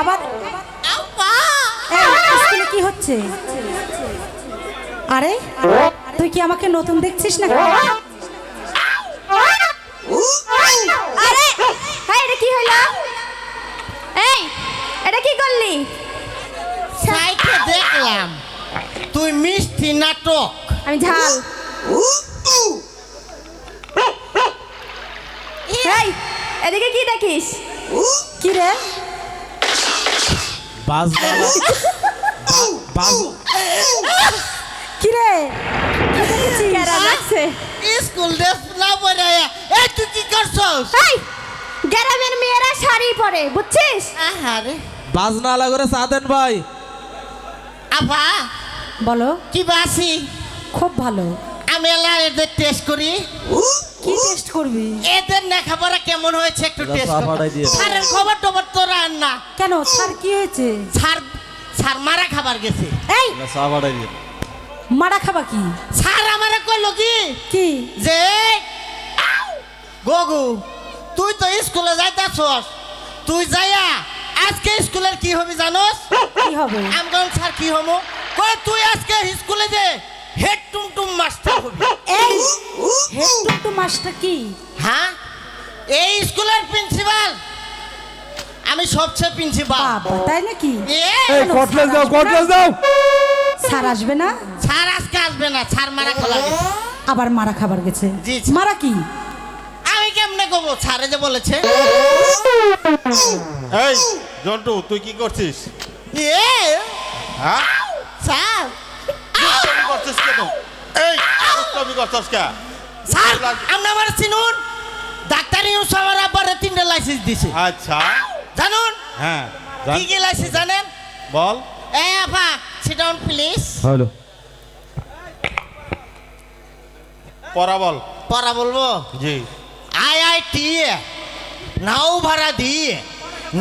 আবার স্কুলে কি হচ্ছে? আরে তুই কি আমাকে নতুন দেখছিস না আরে হ্যাঁ এটা কি হইল এই এটা কি করলি? সাইকে দেখলাম। তুই মিষ্টি নাটক। আমি ঝাল। এই এদিকে কি দেখিস? কি রে? কি রে কেরা? লাগছে? স্কুল ড্রেস না পরে এই তুই কি করছস? এই গ্রামের মেয়েরা শাড়ি পরে বুঝছিস? আহারে। বাজনা লাগরে চা দেন ভাই। আপা বলো। কি বাসি খুব ভালো। আমি এলা এদের টেস্ট করি। কি টেস্ট করবি? এদের লেখাপড়া কেমন হয়েছে একটু টেস্ট কর। স্যারের খবর টবর তোরা আন না। কেন? স্যার কি হয়েছে? স্যার স্যার মারা খাবার গেছে। এই পাঠাই দিন মারা খাবা কি? স্যার আমারে কইলো কি? কি? যে গগু তুই তো স্কুলে যাইতাছস। তুই যাইয়া আজকে স্কুলের কি হবি জানোস? কি হবে? আমগন স্যার কি হমো কই তুই আজকে স্কুলে যে হেড টুমটুম মাস্টার হবি। এই হেড টুকটু মাস্টার কি? হ্যাঁ? এই স্কুলের প্রিন্সিপাল। আমি সবচেয়ে প্রিন্সিপাল। বাবা তাই নাকি? এই কটলেস দাও কটলেস দাও। স্যার আসবে না? স্যার আজকে আসবে না স্যার মারা খোলা গেছে। আবার মারা খাবার গেছে। জি, মারা কি? আমি কেমনে কব স্যারে যে বলেছে। এই জন্টু তুই কি করছিস? এ? হ্যাঁ? স্যার করছিস কেন? এই দুষ্টামি করছিস কে? স্যার আপনি আমার চিনুন। ডাক্তার আব্বারে তিনটা লাইসেন্স দিছে। আচ্ছা। জানুন? হ্যাঁ কি কি লাইসেন্স জানেন? বল। এ আপা সিট ডাউন প্লিজ হ্যালো। পড়া বল। পড়া বলব? জি। নাও ভাড়া দিয়ে।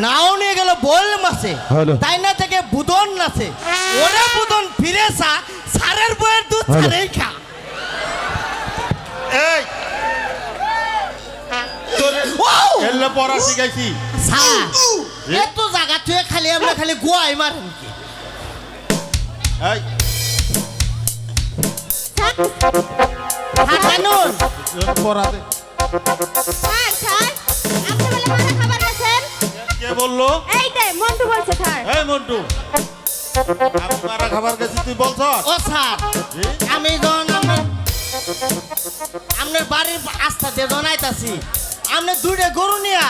নাও নিয়ে গেল বল মাসে। হ্যালো। তাই না থেকে বুদন নাচে। ওরে বুদন ফিরে সা সারের বইয়ের দুধ হ্যালো। খা। এই। তোর ওয়াও! এলে পড়া শিখাইছি। স্যার এত জায়গা তুই খালি আমরা খালি গোয়াই মারেন কি? এই হ্যাঁ জানুন পড়া দে স্যার স্যার আপনি বলে মারা খাবার গেছেন কে বলল? এই দে মন্টু বলছে স্যার এই মন্টু। আমি খাবার গেছি তুই বলছ? ও স্যার। আমি যখন আপনার আপনার বাড়ির আস্থা দিয়ে জনাইতাছি। আপনি দুইটা গরু নিয়া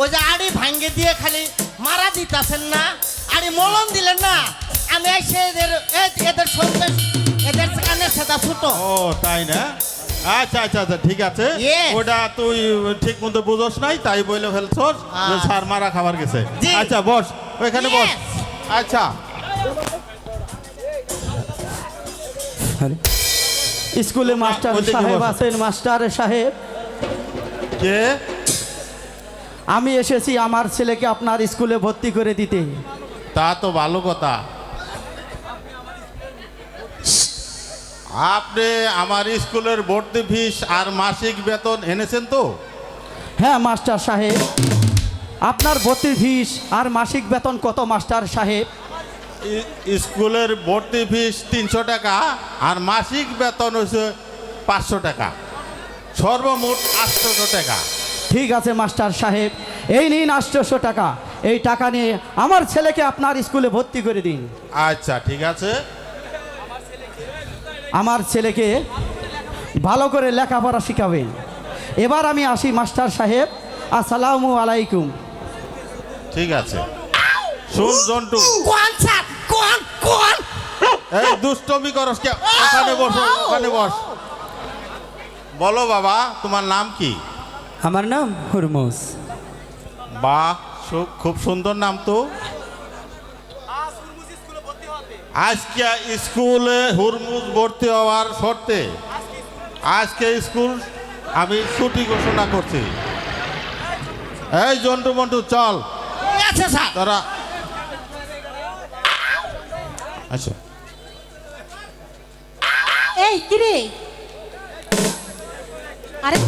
ওই যে আড়ি ভাঙ্গে দিয়ে খালি মারা দিতাছেন না আড়ি মলন দিলেন না আমি এসে এদের এদের সন্দেশ এদের কানে সেটা ফুটো। ও তাই না? আচ্ছা আচ্ছা আচ্ছা ঠিক আছে। ওটা তুই ঠিক মতো বুঝোস নাই তাই বলে ফেলছস যে। সার মারা খাবার গেছে। আচ্ছা বস ওইখানে বস। আচ্ছা। স্কুলে মাস্টার সাহেব আছেন মাস্টার সাহেব। কে? আমি এসেছি আমার ছেলেকে আপনার স্কুলে ভর্তি করে দিতে। তা তো ভালো কথা। আপনি আমার স্কুলের ভর্তি ফিস আর মাসিক বেতন এনেছেন তো? হ্যাঁ মাস্টার সাহেব। আপনার ভর্তি ফিস আর মাসিক বেতন কত মাস্টার সাহেব? স্কুলের ভর্তি ফিস তিনশো টাকা আর মাসিক বেতন হচ্ছে পাঁচশো টাকা। সর্বমোট আটশোশো টাকা। ঠিক আছে মাস্টার সাহেব। এই নিন আটশোশো টাকা। এই টাকা নিয়ে আমার ছেলেকে আপনার স্কুলে ভর্তি করে দিন। আচ্ছা ঠিক আছে। আমার ছেলেকে ভালো করে লেখাপড়া শিখাবেন এবার আমি আসি মাস্টার সাহেব আসসালামু আলাইকুম। ঠিক আছে। শুন জন্টু। কোন স্যার কোন কোন? এই দুষ্টমি করস কে? ওখানে বস ওখানে বস। বলো বাবা তোমার নাম কি? আমার নাম হুরমুস বাহ সু- খুব সুন্দর নাম তো। আজকে স্কুলে হুরমুজ ভর্তি হওয়ার শর্তে আজকে স্কুল আমি ছুটি ঘোষণা করছি। এই জন্টু মন্টু চল। আছে স্যার তারা আচ্ছা। এই কিরে? আরে